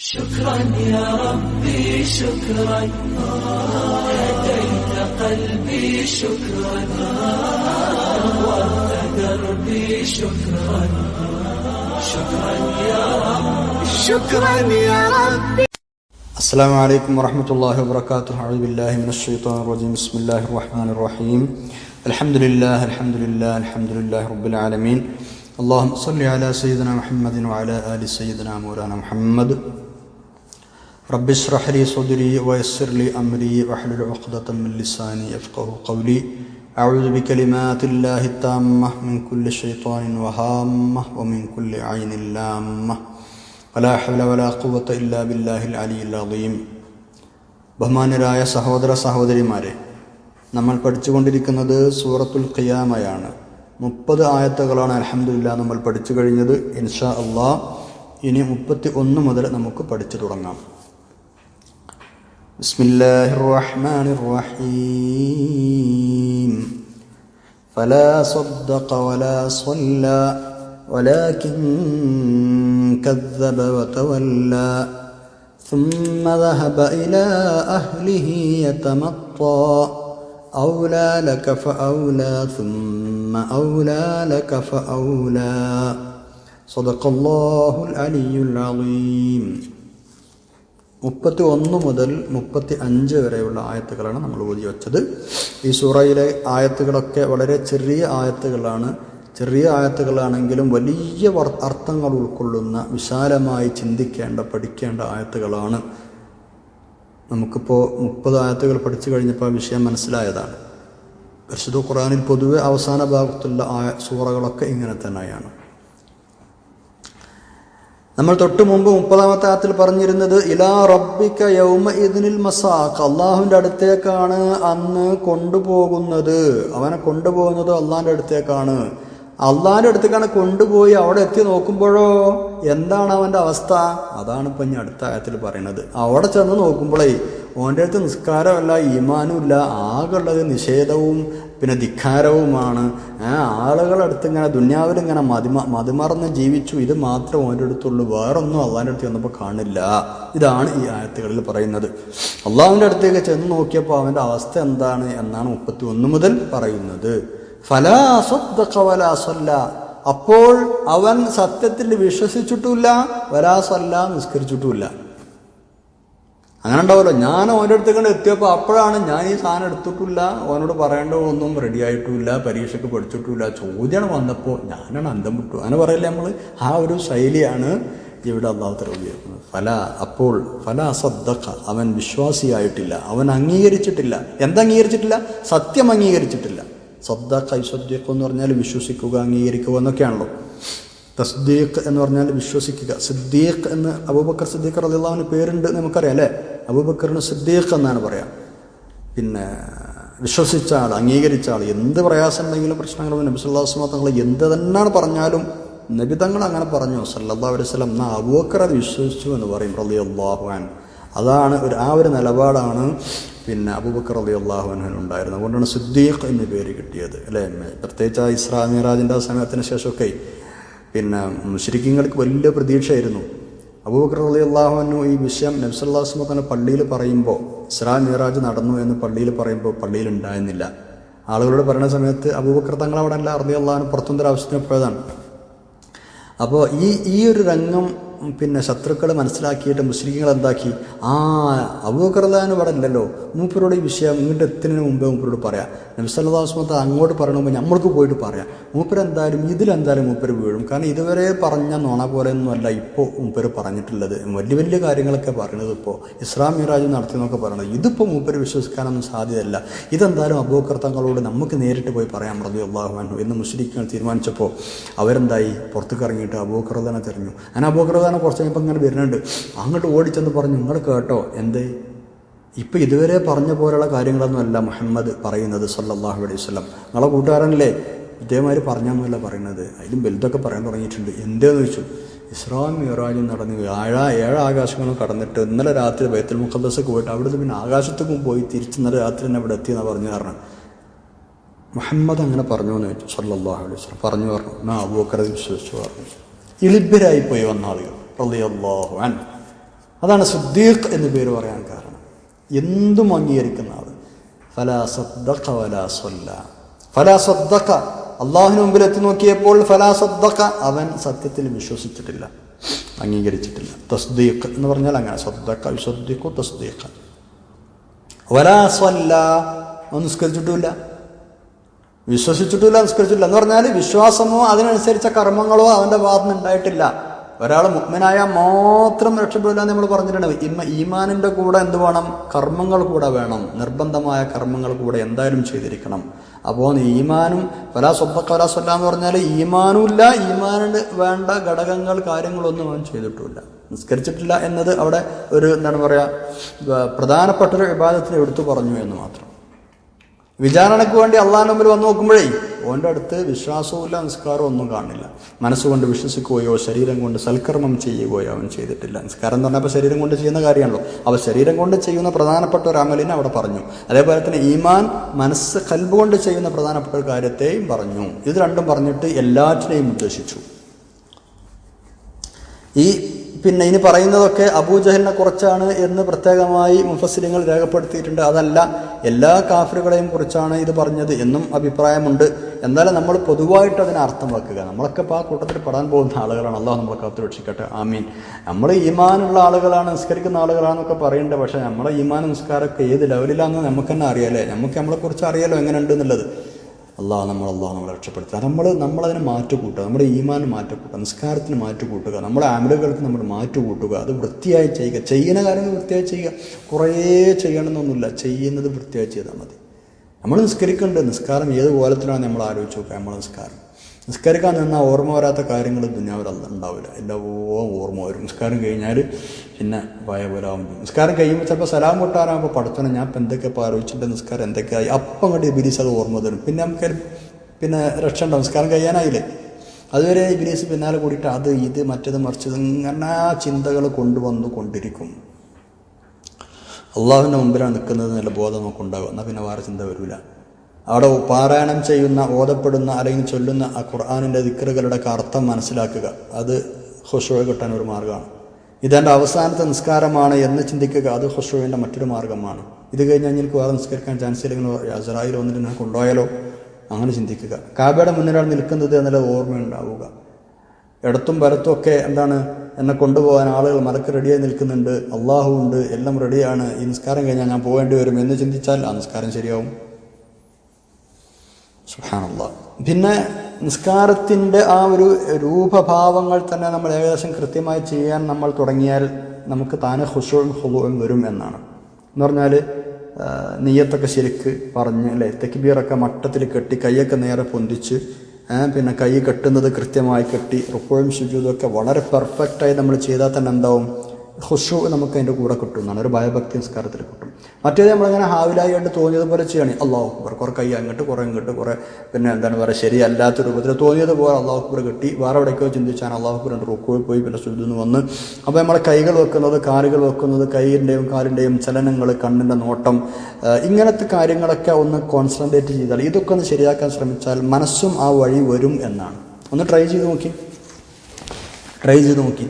شكرا يا ربي شكرا. هديت قلبي شكرا. نورت دربي شكرا. شكرا يا رب شكرا يا ربي. السلام عليكم ورحمة الله وبركاته. أعوذ بالله من الشيطان الرجيم. بسم الله الرحمن الرحيم. الحمد لله الحمد لله الحمد لله رب العالمين. اللهم صل على سيدنا محمد وعلى آل سيدنا مولانا محمد. رب اشرح لي صدري ويسر لي أمري واحلل عقدة من لساني يفقه قولي أعوذ بكلمات الله التامة من كل شيطان وهامة ومن كل عين لامة ولا حول ولا قوة إلا بالله العلي العظيم ബഹുമാനരായ സഹോദര സഹോദരിമാരെ നമ്മൾ പഠിച്ചുകൊണ്ടിരിക്കുന്നത് സൂറത്തുൽ ഖിയാമയാണ് മുപ്പത് ആയത്തുകളാണ് അലഹമില്ല നമ്മൾ പഠിച്ചു കഴിഞ്ഞത് ഇൻഷാ അള്ളാ ഇനി മുപ്പത്തി ഒന്ന് മുതൽ നമുക്ക് പഠിച്ചു തുടങ്ങാം بسم الله الرحمن الرحيم. فلا صدق ولا صلى ولكن كذب وتولى. ثم ذهب إلى أهله يتمطى. أولى لك فأولى ثم أولى لك فأولى. صدق الله العلي العظيم. മുപ്പത്തി ഒന്ന് മുതൽ മുപ്പത്തി അഞ്ച് വരെയുള്ള ആയത്തുകളാണ് നമ്മൾ ഓതി വച്ചത്. ഈ സൂറയിലെ ആയത്തുകളൊക്കെ വളരെ ചെറിയ ആയത്തുകളാണ്. ചെറിയ ആയത്തുകളാണെങ്കിലും വലിയ അർത്ഥങ്ങൾ ഉൾക്കൊള്ളുന്ന വിശാലമായി ചിന്തിക്കേണ്ട പഠിക്കേണ്ട ആയത്തുകളാണ്. നമുക്കിപ്പോൾ മുപ്പത് ആയത്തുകൾ പഠിച്ചു കഴിഞ്ഞപ്പോൾ ആ വിഷയം മനസ്സിലായതാണ്. പരിശുദ്ധ ഖുറാനിൽ പൊതുവെ അവസാന ഭാഗത്തുള്ള ആയ സൂറകളൊക്കെ ഇങ്ങനെ തന്നെയാണ്. നമ്മൾ തൊട്ട് മുമ്പ് മുപ്പതാമത്തെ ആത്തിൽ പറഞ്ഞിരുന്നത് ഇലാ റബ്ബിക്ക യൗമ ഇതിനിൽ മസാഖ്. അള്ളാഹുവിന്റെ അടുത്തേക്കാണ് അന്ന് കൊണ്ടുപോകുന്നത്. അവനെ കൊണ്ടുപോകുന്നത് അള്ളാഹിന്റെ അടുത്തേക്കാണ്. അള്ളാഹിന്റെ അടുത്തേക്കാണ് കൊണ്ടുപോയി അവിടെ എത്തി നോക്കുമ്പോഴോ എന്താണ് അവന്റെ അവസ്ഥ? അതാണ് ഇപ്പം ഞാൻ അടുത്ത ആയത്തിൽ പറയുന്നത് അവിടെ ചെന്ന് നോക്കുമ്പോഴേ ഓന്റെ അടുത്ത് നിസ്കാരമല്ല ഈമാനും ഇല്ല ആകെയുള്ളത് നിഷേധവും പിന്നെ ധിക്കാരവുമാണ്. ആളുകളടുത്ത് ഇങ്ങനെ ദുന്യാവിൽ ഇങ്ങനെ മതിമ മതിമറന്ന് ജീവിച്ചു. ഇത് മാത്രം ഓന്റെ അടുത്തുള്ളൂ. വേറൊന്നും അള്ളാഹിന്റെ അടുത്ത് ചെന്നപ്പോൾ കാണില്ല. ഇതാണ് ഈ ആയത്തുകളിൽ പറയുന്നത്. അള്ളാഹുവിന്റെ അടുത്തേക്ക് ചെന്ന് നോക്കിയപ്പോൾ അവന്റെ അവസ്ഥ എന്താണ് എന്നാണ് മുപ്പത്തി ഒന്ന് മുതൽ പറയുന്നത്. ഫലാ സ്വദ്ദഖ വലാ സ്വല്ല അപ്പോൾ അവൻ സത്യത്തിൽ വിശ്വസിച്ചിട്ടുമില്ല വരാസല്ല നിസ്കരിച്ചിട്ടുമില്ല. അങ്ങനെ ഉണ്ടാവുമല്ലോ ഞാൻ ഓന്റെ അടുത്ത് കണ്ട് എത്തിയപ്പോൾ അപ്പോഴാണ് ഞാൻ ഈ സാധനം എടുത്തിട്ടില്ല. ഓനോട് പറയേണ്ടതൊന്നും റെഡി ആയിട്ടുമില്ല പരീക്ഷയ്ക്ക് പഠിച്ചിട്ടില്ല. ചോദ്യം വന്നപ്പോൾ ഞാനാണ് അന്തം വിട്ടു. അങ്ങനെ പറയില്ല നമ്മൾ ആ ഒരു ശൈലിയാണ് ഇവിടെ അള്ളാഹു തല ഉപയോഗിക്കുന്നത് ഫല അപ്പോൾ ഫല അസദ്ദഖ. അവൻ വിശ്വാസിയായിട്ടില്ല. അവൻ അംഗീകരിച്ചിട്ടില്ല. എന്തംഗീകരിച്ചിട്ടില്ല സത്യം അംഗീകരിച്ചിട്ടില്ല. സദ്ദഖ ഇസദ്ദീഖ് എന്ന് പറഞ്ഞാൽ വിശ്വസിക്കുക അംഗീകരിക്കുക എന്നൊക്കെയാണല്ലോ. തസ്ദീഖ് എന്ന് പറഞ്ഞാൽ വിശ്വസിക്കുക. സിദ്ദീഖ് എന്ന് അബൂബക്കർ സിദ്ദീഖ് റളിയല്ലാഹുവിന് പേരുണ്ട് നമുക്കറിയാം അല്ലേ? അബൂബക്കറിന് സിദ്ദീഖ് എന്നാണ് പറയാം. പിന്നെ വിശ്വസിച്ച ആൾ അംഗീകരിച്ച ആൾ എന്ത് പ്രയാസം ഉണ്ടെങ്കിലും പ്രശ്നങ്ങളും നബി സല്ലല്ലാഹു അലൈഹി തങ്ങൾ എന്ത് തന്നെയാണ് പറഞ്ഞാലും നബി തങ്ങൾ അങ്ങനെ പറഞ്ഞു. സല്ലല്ലാഹു അലൈഹി വസല്ലം എന്നാ അബൂബക്കർ അത് വിശ്വസിച്ചു എന്ന് പറയും റലി അൻ അതാണ് ഒരു ആ ഒരു നിലപാടാണ് പിന്നെ അബൂബക്കർ അലി അൻഹു ഉണ്ടായിരുന്നത്. അതുകൊണ്ടാണ് സിദ്ദീഖ് എന്ന പേര് കിട്ടിയത് അല്ലേ? പ്രത്യേകിച്ച് ആ ഇസ്രാ മിറാജിന്റെ ആ സമയത്തിന് ശേഷമൊക്കെ പിന്നെ ശരിക്കും വലിയ പ്രതീക്ഷയായിരുന്നു. അബൂബക്കർ അലി അള്ളാഹുനു ഈ വിഷയം നബ്സല്ലാസ്മ തന്നെ പള്ളിയിൽ പറയുമ്പോൾ ഇസ്രാ മിറാജ് നടന്നു എന്ന് പള്ളിയിൽ പറയുമ്പോൾ പള്ളിയിൽ ഉണ്ടായിരുന്നില്ല. ആളുകളോട് പറയുന്ന സമയത്ത് അബൂബക്കർ തങ്ങൾ അവിടെ അല്ല അറബി അള്ളാഹുന് പുറത്തുനിന്നൊരു ആവശ്യത്തിന് പോയതാണ്. അപ്പോൾ ഈ ഈ ഒരു രംഗം പിന്നെ ശത്രുക്കൾ മനസ്സിലാക്കിയിട്ട് മുസ്ലിങ്ങൾ എന്താക്കി? ആ അബൂബക്കർദാൻ ഇവിടെ ഇല്ലല്ലോ. മൂപ്പരോട് ഈ വിഷയം ഇങ്ങോട്ട് എത്തുന്നതിന് മുമ്പേ മൂപ്പരോട് പറയാം. നബ്സല്ലാസ്മത്ത് അങ്ങോട്ട് പറയണമെങ്കിൽ നമ്മൾക്ക് പോയിട്ട് പറയാം. മൂപ്പരെന്തായാലും ഇതിലെന്തായാലും മൂപ്പര് വീഴും. കാരണം ഇതുവരെ പറഞ്ഞ നോണ പോലെ പോലെയൊന്നുമല്ല ഇപ്പോൾ മൂപ്പര് പറഞ്ഞിട്ടുള്ളത്. വലിയ വലിയ കാര്യങ്ങളൊക്കെ പറയുന്നത് ഇപ്പോൾ ഇസ്ലാം മിറാജ് നടത്തിയെന്നൊക്കെ പറയണത്. ഇതിപ്പോൾ മൂപ്പര് വിശ്വസിക്കാനൊന്നും സാധ്യതയല്ല. ഇതെന്തായാലും അബൂക്കർത്തങ്ങളോട് നമുക്ക് നേരിട്ട് പോയി പറയാം റബി അള്ളാഹുമാനു എന്ന് മുസ്ലിങ്ങൾ തീരുമാനിച്ചപ്പോൾ അവരെന്തായി? പുറത്തേക്ക് ഇറങ്ങിയിട്ട് അബൂബക്കർദാനെ തിരഞ്ഞു. അങ്ങനെ അബൂബക്കർദാനെ കുറച്ച് കഴിയുമ്പോൾ ഇങ്ങനെ വരുന്നുണ്ട്. അങ്ങോട്ട് ഓടിച്ചെന്ന് പറഞ്ഞു നിങ്ങൾ കേട്ടോ എന്ത്? ഇപ്പം ഇതുവരെ പറഞ്ഞ പോലെയുള്ള കാര്യങ്ങളൊന്നുമല്ല മുഹമ്മദ് പറയുന്നത് സല്ലാഹു അലൈഹി വസല്ലം. നിങ്ങളെ കൂട്ടുകാരനല്ലേ? ഇതേമാതിരി പറഞ്ഞൊന്നുമല്ല പറയുന്നത്. അതിലും വലുതൊക്കെ പറയാൻ തുടങ്ങിയിട്ടുണ്ട്. എന്തേന്ന് ചോദിച്ചു? ഇസ്രാം മിറാജും നടന്നു ഏഴ ഏഴ് ആകാശങ്ങളും കടന്നിട്ട് ഇന്നലെ രാത്രി ബൈത്തുൽ മുഖദ്സൊക്കെ പോയിട്ട് അവിടുന്ന് പിന്നെ ആകാശത്തേക്കും പോയി തിരിച്ച് ഇന്നലെ രാത്രി തന്നെ ഇവിടെ എത്തിയെന്നാണ് പറഞ്ഞു കാരണം. മുഹമ്മദ് അങ്ങനെ പറഞ്ഞു എന്ന് ചോദിച്ചു. സല്ലാഹു അലൈഹി വസല്ലം പറഞ്ഞു പറഞ്ഞു. ഞാൻ അബൂബക്കർ അത് വിശ്വസിച്ചു പറഞ്ഞു. ഇളിബരായി പോയി വന്ന ആളുകൾ. റളിയല്ലാഹു അൻഹു. അതാണ് സുദ്ദീഖ് എന്ന് പേര് പറയാൻ കാരണം. എന്തും അംഗീകരിക്കുന്ന ആൾ ഫലാ സദ്ദഖ വലാ സല്ല. ഫലാ സദ്ദഖ. അള്ളാഹുവിന് മുമ്പിൽ എത്തി നോക്കിയപ്പോൾ ഫലാ സദ്ദഖ. അവൻ സത്യത്തിൽ വിശ്വസിച്ചിട്ടില്ല. അംഗീകരിച്ചിട്ടില്ല. തസ്ദീഖ് എന്ന് പറഞ്ഞാൽ അങ്ങനെ. സദ്ദഖ വിശ്വദ്ദീഖു തസ്ദീഖ. വലാ സല്ല. നിസ്കരിച്ചിട്ടുമില്ല. വിശ്വസിച്ചിട്ടില്ല നിസ്കരിച്ചിട്ടില്ല എന്ന് പറഞ്ഞാൽ വിശ്വാസമോ അതിനനുസരിച്ച കർമ്മങ്ങളോ അവന്റെ ഭാഗത്തുനിന്ന് ഉണ്ടായിട്ടില്ല ഒരാൾ മുഗ്മനായാൽ മാത്രം രക്ഷപ്പെടില്ല എന്ന് നമ്മൾ പറഞ്ഞിട്ടുണ്ട്. ഇമ്മ ഈമാനിന്റെ കൂടെ എന്ത് വേണം? കർമ്മങ്ങൾ കൂടെ വേണം. നിർബന്ധമായ കർമ്മങ്ങൾ കൂടെ എന്തായാലും ചെയ്തിരിക്കണം. അപ്പോൾ ഈമാനും വലാ സ്വന്തക്ക വലാ സ്വല്ല എന്ന് പറഞ്ഞാൽ ഈമാനും ഇല്ല ഈമാനിന് വേണ്ട ഘടകങ്ങൾ കാര്യങ്ങളൊന്നും അവൻ ചെയ്തിട്ടില്ല നിസ്കരിച്ചിട്ടില്ല എന്നത് അവിടെ ഒരു എന്താണ് പറയുക പ്രധാനപ്പെട്ട ഒരു വിവാദത്തിന് എടുത്തു പറഞ്ഞു എന്ന് മാത്രം. വിചാരണയ്ക്ക് വേണ്ടി അള്ളാഹിന്റെ മുമ്പിൽ വന്ന് നോക്കുമ്പോഴേ ഓന്റെ അടുത്ത് വിശ്വാസവുമില്ല നിസ്കാരവും ഒന്നും കാണില്ല മനസ്സുകൊണ്ട് വിശ്വസിക്കുകയോ ശരീരം കൊണ്ട് സൽക്കർമ്മം ചെയ്യുകയോ അവൻ ചെയ്തിട്ടില്ല. നിസ്കാരം എന്ന് പറഞ്ഞപ്പോൾ ശരീരം കൊണ്ട് ചെയ്യുന്ന കാര്യമാണല്ലോ. അവ ശരീരം കൊണ്ട് ചെയ്യുന്ന പ്രധാനപ്പെട്ട ഒരു അമലിനെ അവിടെ പറഞ്ഞു. അതേപോലെ തന്നെ ഈമാൻ മനസ്സ് കൽബ് കൊണ്ട് ചെയ്യുന്ന പ്രധാനപ്പെട്ട ഒരു കാര്യത്തെയും പറഞ്ഞു. ഇത് രണ്ടും പറഞ്ഞിട്ട് എല്ലാറ്റിനെയും ഉദ്ദേശിച്ചു. ഈ പിന്നെ ഇനി പറയുന്നതൊക്കെ അബൂജഹലിനെ കുറിച്ചാണ് എന്ന് പ്രത്യേകമായി മുഫസ്സിലിങ്ങൾ രേഖപ്പെടുത്തിയിട്ടുണ്ട്. അതല്ല എല്ലാ കാഫറുകളെയും കുറിച്ചാണ് ഇത് പറഞ്ഞത് എന്നും അഭിപ്രായമുണ്ട്. എന്നാലും നമ്മൾ പൊതുവായിട്ട് അതിനെ അർത്ഥം വെക്കുക. നമ്മളൊക്കെ ഇപ്പോൾ ആ കൂട്ടത്തിൽ പെടാൻ പോകുന്ന ആളുകളാണ്. അള്ളാഹു നമ്മളെ കാത്തു രക്ഷിക്കട്ടെ. ആമീൻ. നമ്മൾ ഈമാനുള്ള ആളുകളാണ് നിസ്കരിക്കുന്ന ആളുകളാണെന്നൊക്കെ പറയേണ്ടത് പക്ഷേ നമ്മളെ ഈമാൻ നിസ്കാരമൊക്കെ ഏത് ലെവലിലാണെന്ന് നമുക്ക് തന്നെ അറിയാലേ നമുക്ക് നമ്മളെക്കുറിച്ച് അറിയാലോ എങ്ങനെയുണ്ട് എന്നുള്ളത്. അള്ളാഹ് നമ്മൾ അള്ളാഹ് നമ്മളെ രക്ഷപ്പെടുത്തുക. നമ്മൾ നമ്മളതിനെ മാറ്റുകൂട്ടുക. നമ്മുടെ ഈമാൻ മാറ്റുകൂട്ടുക. നിസ്കാരത്തിന് മാറ്റുകൂട്ടുക. നമ്മുടെ ആമലുകൾക്ക് നമ്മൾ മാറ്റുകൂട്ടുക. അത് വൃത്തിയായി ചെയ്യുക. ചെയ്യുന്ന കാര്യങ്ങൾ വൃത്തിയായി ചെയ്യുക. കുറേ ചെയ്യണമെന്നൊന്നുമില്ല. ചെയ്യുന്നത് വൃത്തിയായി ചെയ്താൽ മതി. നമ്മൾ നിസ്കരിക്കേണ്ടത് നിസ്കാരം ഏത് കോലത്തിലാണ് നമ്മൾ ആലോചിച്ച് നോക്കുക. നമ്മൾ നിസ്കാരം. നിസ്കരിക്കാൻ നിന്നാൽ ഓർമ്മ വരാത്ത കാര്യങ്ങൾ ദുനിയാവിൽ ഉണ്ടാവില്ല. എല്ലാം ഓർമ്മ വരും. നിസ്കാരം കഴിഞ്ഞാൽ പിന്നെ പായ പോലാവും നിസ്കാരം കഴിയുമ്പോൾ ചിലപ്പോൾ സലാം കൊട്ടാറാകുമ്പോൾ പഠിത്തണം ഞാൻ ഇപ്പം എന്തൊക്കെ ഇപ്പോൾ ആലോചിച്ചിട്ട് നിസ്കാരം എന്തൊക്കെയായി? അപ്പം അങ്ങോട്ട് ഇബിലീസ് അത് ഓർമ്മ തരും. പിന്നെ നമുക്ക് പിന്നെ രക്ഷ ഉണ്ടാവും. നിസ്കാരം കഴിയാനായില്ലേ? അതുവരെ ഇബിലീസ് പിന്നാലെ കൂടിയിട്ട് അത് ഇത് മറ്റത് മറിച്ചത് ഇങ്ങനെ ചിന്തകൾ കൊണ്ടുവന്നു കൊണ്ടിരിക്കും. അള്ളാഹുവിന്റെ മുമ്പിലാണ് നിൽക്കുന്നത് എന്നുള്ള ബോധം നമുക്ക് ഉണ്ടാകും എന്നാൽ പിന്നെ വേറെ ചിന്ത വരില്ല അവിടെ പാരായണം ചെയ്യുന്ന ഓതപ്പെടുന്ന അല്ലെങ്കിൽ ചൊല്ലുന്ന ആ ഖുർആാനിന്റെ ദിക്കറുകളുടെ അർത്ഥം മനസ്സിലാക്കുക. അത് ഹുഷോയെ കിട്ടാൻ ഒരു മാർഗമാണ്. ഇതെന്റെ അവസാനത്തെ നിസ്കാരമാണ് എന്ന് ചിന്തിക്കുക അത് ഹുഷോവിന്റെ മറ്റൊരു മാർഗമാണ്. ഇത് കഴിഞ്ഞാൽ എനിക്ക് വേറെ നിസ്കരിക്കാൻ ചാൻസ് ഇല്ലെങ്കിൽ അസറായി വന്നിട്ട് ഞാൻ കൊണ്ടുപോയാലോ? അങ്ങനെ ചിന്തിക്കുക. കാബയുടെ മുന്നിലാണ് നിൽക്കുന്നത് എന്നുള്ളത് ഓർമ്മയുണ്ടാവുക. ഇടത്തും വലത്തും ഒക്കെ എന്താണ് എന്നെ കൊണ്ടുപോകാൻ ആളുകൾ മലക്ക് റെഡിയായി നിൽക്കുന്നുണ്ട്. അള്ളാഹു ഉണ്ട്. എല്ലാം റെഡിയാണ് ഈ നിസ്കാരം കഴിഞ്ഞാൽ ഞാൻ പോകേണ്ടി വരും എന്ന് ചിന്തിച്ചാൽ ആ നിസ്കാരം ശരിയാവും. സുഹാനുള്ള പിന്നെ നിസ്കാരത്തിന്റെ ആ ഒരു രൂപഭാവങ്ങൾ തന്നെ നമ്മൾ ഏകദേശം കൃത്യമായി ചെയ്യാൻ നമ്മൾ തുടങ്ങിയാൽ നമുക്ക് താനെ ഹുസുവും ഹുബുവും വരും എന്നാണ്. എന്ന് പറഞ്ഞാൽ നെയ്യത്തൊക്കെ ശരിക്ക് പറഞ്ഞ് അല്ലേ തെക്കിബീറൊക്കെ മട്ടത്തിൽ കെട്ടി കൈയൊക്കെ നേരെ പൊന്തിച്ച് പിന്നെ കൈ കെട്ടുന്നത് കൃത്യമായി കെട്ടി റുപ്പോഴും ശുചിതും ഒക്കെ വളരെ പെർഫെക്റ്റായി നമ്മൾ ചെയ്താൽ തന്നെ എന്താവും? ഹുഷു നമുക്ക് അതിന്റെ കൂടെ കിട്ടും എന്നാണ്. ഒരു ഭയഭക്തി സംസ്കാരത്തിൽ കിട്ടും. മറ്റേത് നമ്മളിങ്ങനെ ഹാവിലായി കണ്ട് തോന്നിയതുപോലെ ചെയ്യണേ. അള്ളാഹു അക്ബർ. കുറെ കൈ അങ്ങോട്ട് കുറെ ഇങ്ങോട്ട് കുറെ പിന്നെ എന്താണ് പറയുക ശരിയല്ലാത്ത രൂപത്തിൽ തോന്നിയതുപോലെ അള്ളാഹു അക്ബർ കിട്ടി. വേറെ എവിടേക്കോ ചിന്തിച്ചാൽ അള്ളാഹു അക്ബർ റുക്കോയിൽ പോയി പിന്നെ സുദ്ധിന്ന് വന്ന്. അപ്പോൾ നമ്മളെ കൈകൾ വെക്കുന്നത് കാലുകൾ വെക്കുന്നത് കൈയിന്റെയും കാലിന്റെയും ചലനങ്ങൾ കണ്ണിന്റെ നോട്ടം ഇങ്ങനത്തെ കാര്യങ്ങളൊക്കെ ഒന്ന് കോൺസെൻട്രേറ്റ് ചെയ്താൽ ഇതൊക്കെ ഒന്ന് ശരിയാക്കാൻ ശ്രമിച്ചാൽ മനസ്സും ആ വഴി വരും എന്നാണ്. ഒന്ന് ട്രൈ ചെയ്ത് നോക്കി. ട്രൈ ചെയ്ത് നോക്കി.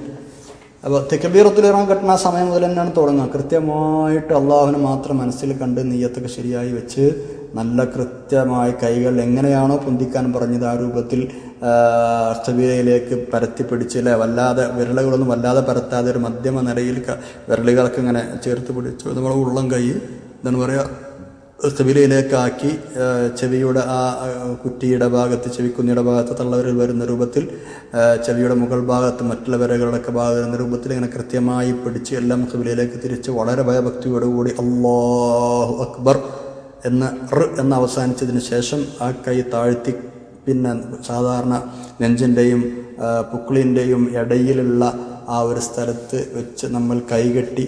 അപ്പോൾ തെക്കബീറത്തിലിറാൻ കെട്ടുന്ന സമയം മുതൽ തന്നെയാണ് തുടങ്ങുക. കൃത്യമായിട്ട് അള്ളാഹുവിനെ മാത്രം മനസ്സിൽ കണ്ട് നെയ്യത്തൊക്കെ ശരിയായി വെച്ച് നല്ല കൃത്യമായി കൈകൾ എങ്ങനെയാണോ പൊന്തിക്കാൻ പറഞ്ഞത് ആ രൂപത്തിൽ അഷ്ടബീരയിലേക്ക് പരത്തി അല്ലെ വല്ലാതെ വിരലുകളൊന്നും വല്ലാതെ പരത്താതെ ഒരു മധ്യമ നിലയിൽ വിരലുകളൊക്കെ ഇങ്ങനെ ചേർത്ത് പിടിച്ചു. നമ്മൾ ഉള്ളം കൈ എന്താണ് പറയുക സ്ഥബിലയിലേക്കാക്കി ചെവിയുടെ ആ കുറ്റിയുടെ ഭാഗത്ത് ചെവിക്കുന്നിയുടെ ഭാഗത്ത് തള്ളവരിൽ വരുന്ന രൂപത്തിൽ ചെവിയുടെ മുകൾ ഭാഗത്ത് മറ്റുള്ള വിരകളുടെയൊക്കെ ഭാഗം വരുന്ന രൂപത്തിൽ ഇങ്ങനെ കൃത്യമായി പിടിച്ച് എല്ലാം കബിലയിലേക്ക് തിരിച്ച് വളരെ ഭയഭക്തിയോടുകൂടി അള്ളാഹു അക്ബർ എന്ന റ് എന്ന് അവസാനിച്ചതിന് ശേഷം ആ കൈ താഴ്ത്തി പിന്നെ സാധാരണ നെഞ്ചിന്റെയും പുക്കിളിന്റെയും ഇടയിലുള്ള ആ ഒരു സ്ഥലത്ത് വെച്ച് നമ്മൾ കൈകെട്ടി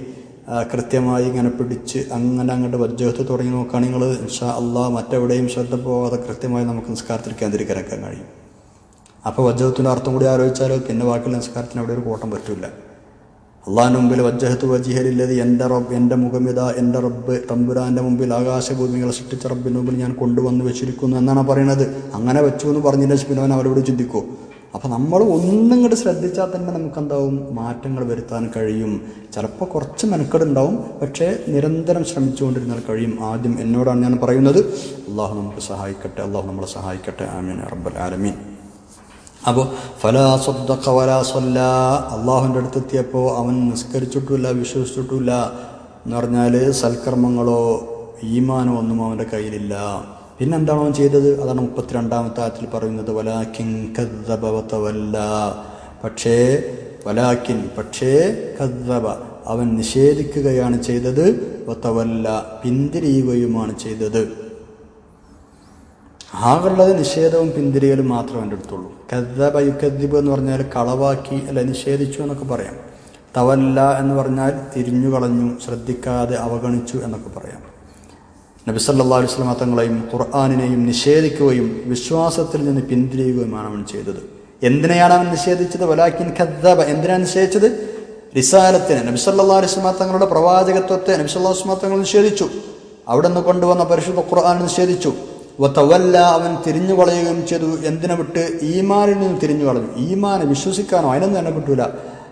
കൃത്യമായി ഇങ്ങനെ പിടിച്ച് അങ്ങനെ അങ്ങോട്ട് വജ്ജഹത്ത് തുടങ്ങി നോക്കുകയാണെങ്കിൽ നിങ്ങൾ ഇൻഷാ അള്ളാഹ് മറ്റെവിടെയും ശ്രദ്ധ പോകാതെ കൃത്യമായി നമുക്ക് നിസ്കാരത്തിൽ കേന്ദ്രീകരിക്കാൻ കഴിയും. അപ്പോൾ വജ്ജഹത്തിന്റെ അർത്ഥം കൂടി ആലോചിച്ചാലോ പിന്നെ ബാക്കിയുള്ള നിസ്കാരത്തിന് അവിടെ ഒരു കോട്ടം പറ്റില്ല അള്ളാഹിന്റെ മുമ്പിൽ വജ്ജഹത്ത് വജിഹലില്ലത് എന്റെ റബ്ബ് എന്റെ മുഖമിത എന്റെ റബ്ബ് തമ്പുരാന്റെ മുമ്പിൽ ആകാശഭൂമികളെ സൃഷ്ടിച്ച റബ്ബിന്റെ മുമ്പിൽ ഞാൻ കൊണ്ടുവന്ന് വെച്ചിരിക്കുന്നു എന്നാണ് പറയുന്നത്. അങ്ങനെ വെച്ചു എന്ന് പറഞ്ഞതിന് ശേഷം പിന്നെ അവൻ അവരോട് ചിന്തിക്കുമോ അപ്പോൾ നമ്മൾ ഒന്നും കൂടെ ശ്രദ്ധിച്ചാൽ തന്നെ നമുക്ക് എന്താവും മാറ്റങ്ങൾ വരുത്താൻ കഴിയും. ചിലപ്പോൾ കുറച്ച് മെനക്കെടുണ്ടാവും പക്ഷേ നിരന്തരം ശ്രമിച്ചുകൊണ്ടിരുന്നാൽ കഴിയും. ആദ്യം എന്നോടാണ് ഞാൻ പറയുന്നത്. അള്ളാഹു നമുക്ക് സഹായിക്കട്ടെ. അള്ളാഹു നമ്മളെ സഹായിക്കട്ടെ. ആമീൻ റബ്ബൽ ആലമീൻ. അപ്പോൾ ഫലാ സ്വദ്ദഖ വലാ സ്വല്ല അള്ളാഹുവിന്റെ അടുത്തെത്തിയപ്പോൾ അവൻ നിസ്കരിച്ചിട്ടുമില്ല വിശ്വസിച്ചിട്ടുമില്ല. എന്ന് പറഞ്ഞാൽ സൽക്കർമ്മങ്ങളോ ഈമാനോ ഒന്നും അവന്റെ കയ്യിലില്ല. പിന്നെന്താണ് അവൻ ചെയ്തത്? അതാണ് മുപ്പത്തിരണ്ടാമത്തെ ആയത്തിൽ പറയുന്നത് വലാക്കിൻ കദ്ദബവത്തവല്ല പക്ഷേ വലാക്കിൻ പക്ഷേ കദ്ദബ. അവൻ നിഷേധിക്കുകയാണ് ചെയ്തത് വത്തവല്ല പിന്തിരിയുകയുമാണ് ചെയ്തത്. ആകുള്ളത് നിഷേധവും പിന്തിരിയലും മാത്രമേ എന്റെ അടുത്തുള്ളൂ. കദ്ദബ യുക്കദ്ദിബ് എന്ന് പറഞ്ഞാൽ കളവാക്കി അല്ല നിഷേധിച്ചു എന്നൊക്കെ പറയാം. തവല്ല എന്ന് പറഞ്ഞാൽ തിരിഞ്ഞു കളഞ്ഞു ശ്രദ്ധിക്കാതെ അവഗണിച്ചു എന്നൊക്കെ പറയാം. നബി അലൈഹി വസല്ലം തങ്ങളെയും ഖുർആാനിനെയും നിഷേധിക്കുകയും വിശ്വാസത്തിൽ നിന്ന് പിന്തിരിയുകയുമാണ് അവൻ ചെയ്തത്. എന്തിനെയാണ് അവൻ നിഷേധിച്ചത്? വലാക്കിൻ ഖദ്ദബ എന്തിനാണ് നിഷേധിച്ചത്? റിസാലത്തിന്. നബി സല്ലല്ലാഹു അലൈഹി വസല്ലം തങ്ങളുടെ പ്രവാചകത്വത്തെ നബി സല്ലല്ലാഹു അലൈഹി വസല്ലം തങ്ങൾ നിഷേധിച്ചു. അവിടെ നിന്ന് കൊണ്ടുവന്ന പരിശുദ്ധ ഖുർആൻ നിഷേധിച്ചു. വത്തവല്ല അവൻ തിരിഞ്ഞു കളയുകയും ചെയ്തു. എന്തിനെ വിട്ട്? ഈമാനിൽ നിന്ന് തിരിഞ്ഞു കളഞ്ഞു ഈമാനെ വിശ്വസിക്കാനോ അതിനൊന്നും എന്നെ കിട്ടൂല.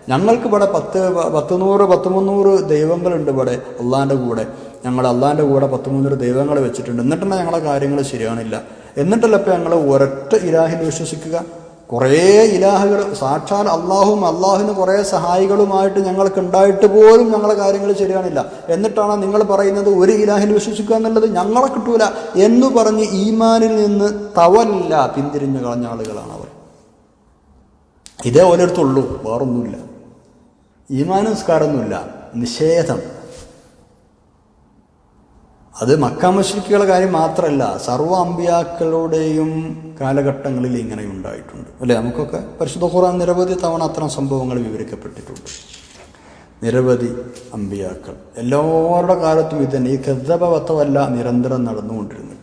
ഞങ്ങൾക്ക് ഇവിടെ പത്ത് പത്ത് നൂറ് പത്ത് മുന്നൂറ് ദൈവങ്ങളുണ്ട് ഇവിടെ അള്ളാന്റെ കൂടെ. ഞങ്ങൾ അള്ളാന്റെ കൂടെ പത്ത് മൂന്നൊരു ദൈവങ്ങൾ വെച്ചിട്ടുണ്ട്. എന്നിട്ടല്ല ഞങ്ങളെ കാര്യങ്ങൾ ശരിയാണില്ല എന്നിട്ടല്ല ഇപ്പം ഞങ്ങൾ ഒരൊറ്റ ഇലാഹിൽ വിശ്വസിക്കുക? കുറേ ഇലാഹുകൾ സാക്ഷാൽ അള്ളാഹും അള്ളാഹുവിന് കുറേ സഹായികളുമായിട്ട് ഞങ്ങൾക്ക് ഉണ്ടായിട്ട് പോലും ഞങ്ങളെ കാര്യങ്ങൾ ശരിയാണില്ല എന്നിട്ടാണ് നിങ്ങൾ പറയുന്നത് ഒരു ഇലാഹിൽ വിശ്വസിക്കുക എന്നുള്ളത്? ഞങ്ങളെ കിട്ടൂല എന്ന് പറഞ്ഞ് ഈമാനിൽ നിന്ന് തവല്ല പിന്തിരിഞ്ഞു കളഞ്ഞ ആളുകളാണ് അവർ. ഇതേ ഓരോരുത്തുള്ളൂ വേറൊന്നുമില്ല. ഈമാന നിസ്കാരമൊന്നുമില്ല. നിഷേധം. അത് മക്ക മുഷ്രിക്കുകളുടെ കാര്യം മാത്രമല്ല സർവ അമ്പിയാക്കളുടെയും കാലഘട്ടങ്ങളിൽ ഇങ്ങനെ ഉണ്ടായിട്ടുണ്ട്. അല്ലേ? നമുക്കൊക്കെ പരിശുദ്ധ ഖുറാൻ നിരവധി തവണ അത്തരം സംഭവങ്ങൾ വിവരിക്കപ്പെട്ടിട്ടുണ്ട്. നിരവധി അമ്പിയാക്കൾ. എല്ലാവരുടെ കാലത്തും ഇത് തന്നെ ഈ കഥപവത്തമല്ല നിരന്തരം നടന്നുകൊണ്ടിരുന്നിട്ടുണ്ട്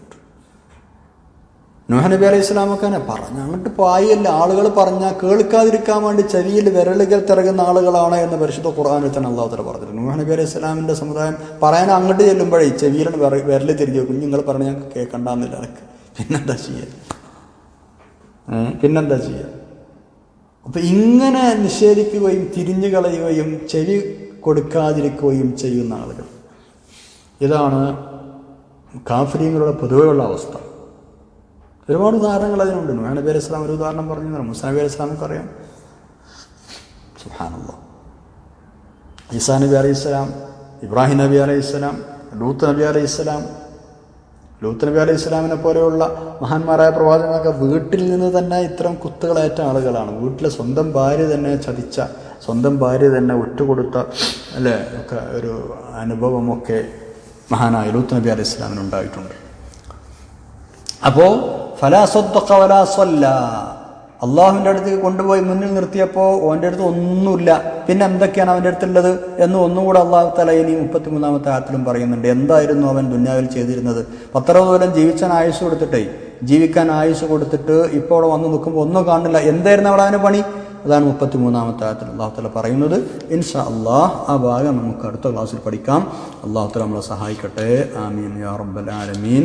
നോഹ നബി അലൈഹി ഇസ്ലാമൊക്കെ പറഞ്ഞ. അങ്ങോട്ട് പായല്ല ആളുകൾ പറഞ്ഞാൽ കേൾക്കാതിരിക്കാൻ വേണ്ടി ചെവിയിൽ വിരലുകൾ തിറകുന്ന ആളുകളാണ് എന്ന് പരിശുദ്ധ ഖുർആാനിൽ തന്നെ തല പറഞ്ഞിട്ടുണ്ട് നൂഹ് നബി അലൈഹി ഇസ്ലാമിന്റെ സമുദായം പറയാൻ അങ്ങോട്ട് ചെല്ലുമ്പോഴേ ചെവിയിലാണ് വിരൽ തിരിഞ്ഞു കുഞ്ഞുങ്ങൾ പറഞ്ഞ ഞങ്ങൾക്ക് കേൾക്കണ്ടെന്നില്ല എനിക്ക് പിന്നെന്താ ചെയ്യുക? പിന്നെന്താ ചെയ്യുക അപ്പം ഇങ്ങനെ നിഷേധിക്കുകയും തിരിഞ്ഞു കളയുകയും ചെവി കൊടുക്കാതിരിക്കുകയും ചെയ്യുന്ന ആളുകൾ. ഇതാണ് കാഫര്യങ്ങളുടെ പൊതുവെയുള്ള അവസ്ഥ. ഒരുപാട് ഉദാഹരണങ്ങൾ അതിനുണ്ട് നൂഹ് നബി അലൈഹി ഇസ്ലാം ഒരു ഉദാഹരണം പറഞ്ഞു തരാം. മുസാ നബി അലൈഹി അറിയാം സുഹാനുള്ള ഈസാ നബി അലൈഹി ഇസ്ലാം ഇബ്രാഹിം നബി അലൈഹി ഇസ്ലാം ലൂത്ത് നബി അലൈഹി ഇസ്ലാം ലൂത്ത് നബി അലൈഹി ഇസ്ലാമിനെ പോലെയുള്ള മഹാന്മാരായ പ്രവാചകനൊക്കെ വീട്ടിൽ നിന്ന് തന്നെ ഇത്തരം കുത്തുകളേറ്റ ആളുകളാണ്. വീട്ടിലെ സ്വന്തം ഭാര്യ തന്നെ ചതിച്ച സ്വന്തം ഭാര്യ തന്നെ ഒറ്റുകൊടുത്ത അല്ലേ ഒക്കെ ഒരു അനുഭവമൊക്കെ മഹാനായ ലൂത്ത് നബി അലൈഹി ഇസ്ലാമിനുണ്ടായിട്ടുണ്ട് അപ്പോൾ ഫലാസ്വദ്ദഖ വലാസ്വല്ല അള്ളാഹുവിന്റെ അടുത്തേക്ക് കൊണ്ടുപോയി മുന്നിൽ നിർത്തിയപ്പോൾ ഓന്റെ അടുത്ത് ഒന്നുമില്ല. പിന്നെ എന്തൊക്കെയാണ് അവന്റെ അടുത്തുള്ളത് എന്ന് ഒന്നുകൂടെ അള്ളാഹു തല ഇനി മുപ്പത്തിമൂന്നാമത്തെ ആയത്തിലും പറയുന്നുണ്ട്. എന്തായിരുന്നു അവൻ ദുന്യാവിൽ ചെയ്തിരുന്നത്? പത്തറുപത് കൊല്ലം ജീവിച്ചാൻ ആയുസ് കൊടുത്തിട്ടേ. ജീവിക്കാൻ ആയുസ് കൊടുത്തിട്ട് ഇപ്പോൾ അവിടെ വന്ന് നിൽക്കുമ്പോൾ ഒന്നും കാണുന്നില്ല. എന്തായിരുന്നു അവിടെ അവന് പണി? അതാണ് മുപ്പത്തിമൂന്നാമത്തെ ആയത്തിൽ അള്ളാഹു തല പറയുന്നത്. ഇൻഷാ അള്ളാഹ് ആ ഭാഗം നമുക്ക് അടുത്ത ക്ലാസ്സിൽ പഠിക്കാം. അള്ളാഹു തല നമ്മളെ സഹായിക്കട്ടെ. ആമീൻ യാ റബ്ബൽ ആലമീൻ.